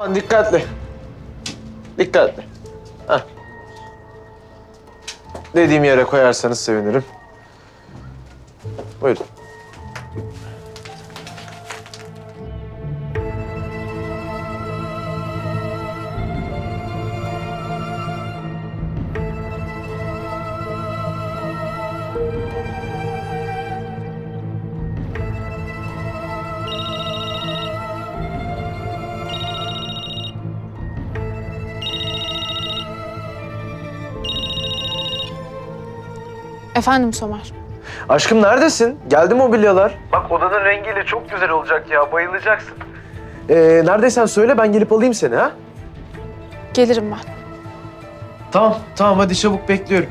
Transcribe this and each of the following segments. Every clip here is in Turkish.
Dikkatli. Dikkatli. Heh. Dediğim yere koyarsanız sevinirim. Buyurun. Efendim Somer. Aşkım neredesin? Geldi mobilyalar. Bak odanın rengiyle çok güzel olacak ya. Bayılacaksın. Ee, neredeysen söyle ben gelip alayım seni ha. Gelirim ben. Tamam, tamam hadi çabuk bekliyorum.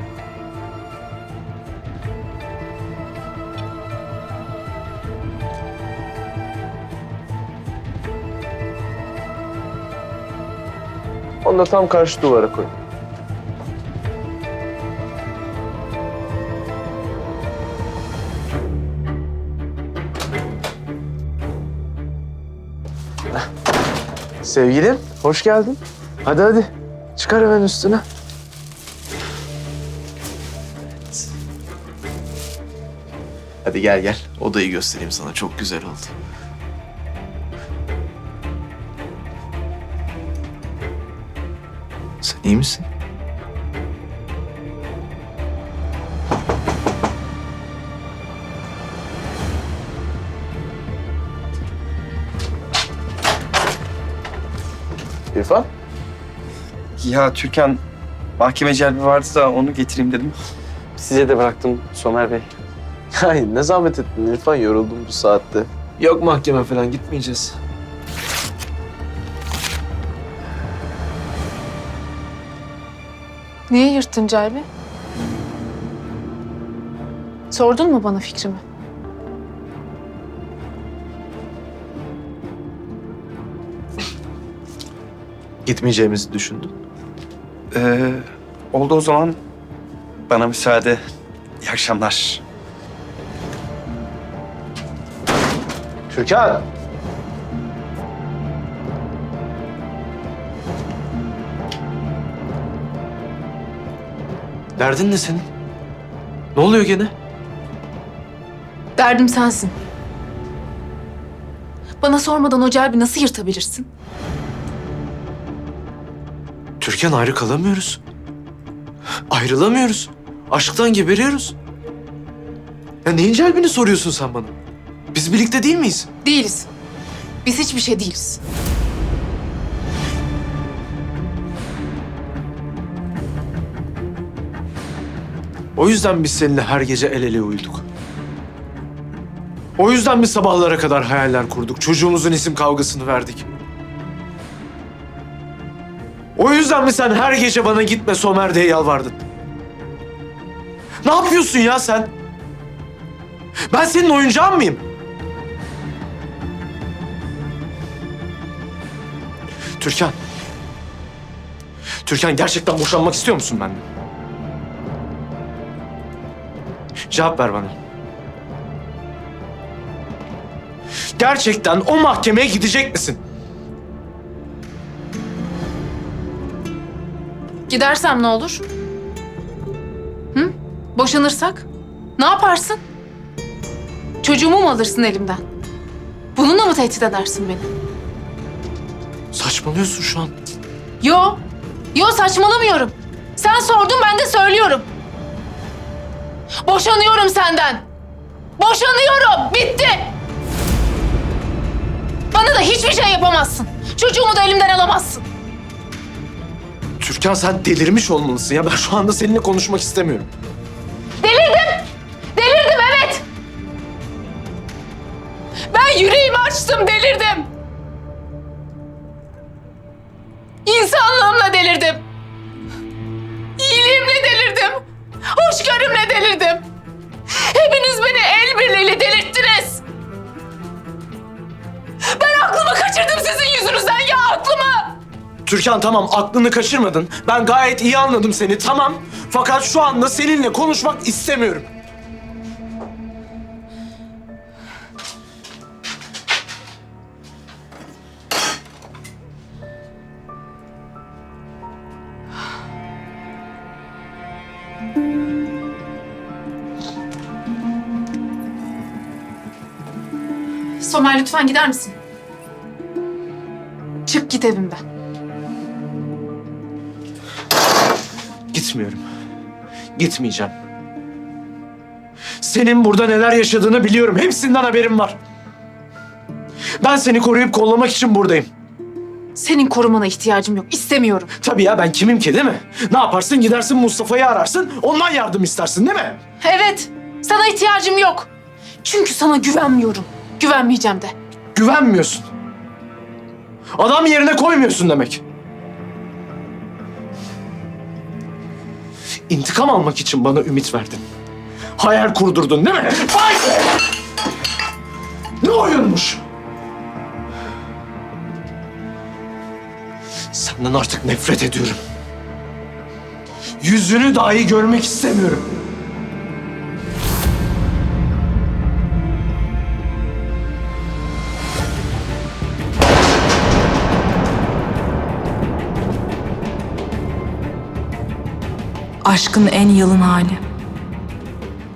Onu da tam karşı duvara koy. Sevgilim, hoş geldin. Hadi hadi. Çıkar hemen üstüne. Hadi gel gel. Odayı göstereyim sana. Çok güzel oldu. Sen iyi misin? İrfan? Ya Türkan mahkeme celbi vardı da onu getireyim dedim. Size de bıraktım Somer Bey. Ay ne zahmet ettin İrfan. Yoruldum bu saatte. Yok mahkeme falan gitmeyeceğiz. Niye yırttın Celbi? Sordun mu bana fikrimi? Gitmeyeceğimizi düşündüm. Ee, oldu o zaman bana müsaade. İyi akşamlar. Türkan! Derdin ne senin? Ne oluyor gene? Derdim sensin. Bana sormadan o Celbi nasıl yırtabilirsin? Türkan ayrı kalamıyoruz. Ayrılamıyoruz. Aşktan geberiyoruz. Ya neyin celbini soruyorsun sen bana? Biz birlikte değil miyiz? Değiliz. Biz hiçbir şey değiliz. O yüzden biz seninle her gece el ele uyuduk. O yüzden biz sabahlara kadar hayaller kurduk. Çocuğumuzun isim kavgasını verdik. O yüzden mi sen her gece bana gitme Somer diye yalvardın? Ne yapıyorsun ya sen? Ben senin oyuncağın mıyım? Türkan. Türkan gerçekten boşanmak istiyor musun benden? Cevap ver bana. Gerçekten o mahkemeye gidecek misin? Gidersem ne olur? Hı? Boşanırsak? Ne yaparsın? Çocuğumu mu alırsın elimden? Bununla mı tehdit edersin beni? Saçmalıyorsun şu an. Yo. Yo saçmalamıyorum. Sen sordun ben de söylüyorum. Boşanıyorum senden. Boşanıyorum. Bitti. Bana da hiçbir şey yapamazsın. Çocuğumu da elimden alamazsın. Türkan sen delirmiş olmalısın ya. Ben şu anda seninle konuşmak istemiyorum. Delirdim. Delirdim evet. Ben yüreğimi açtım delirdim. İnsanlığımla delirdim. Türkan tamam aklını kaçırmadın. Ben gayet iyi anladım seni tamam. Fakat şu anda seninle konuşmak istemiyorum. Somer lütfen gider misin? Çık git evimden. Gitmiyorum. Gitmeyeceğim. Senin burada neler yaşadığını biliyorum. Hepsinden haberim var. Ben seni koruyup kollamak için buradayım. Senin korumana ihtiyacım yok. İstemiyorum. Tabii ya ben kimim ki değil mi? Ne yaparsın gidersin Mustafa'yı ararsın ondan yardım istersin değil mi? Evet. Sana ihtiyacım yok. Çünkü sana güvenmiyorum. Güvenmeyeceğim de. Güvenmiyorsun. Adam yerine koymuyorsun demek. İntikam almak için bana ümit verdin. Hayal kurdurdun değil mi? Vay! Ne oyunmuş? Senden artık nefret ediyorum. Yüzünü dahi görmek istemiyorum. Aşkın en yalın hali.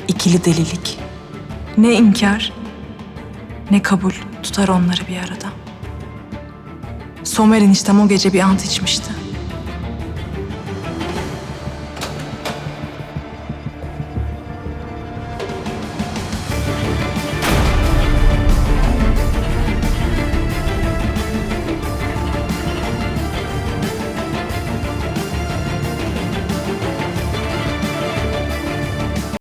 İkili delilik. Ne inkar, ne kabul tutar onları bir arada. Somer eniştem o gece bir ant içmişti.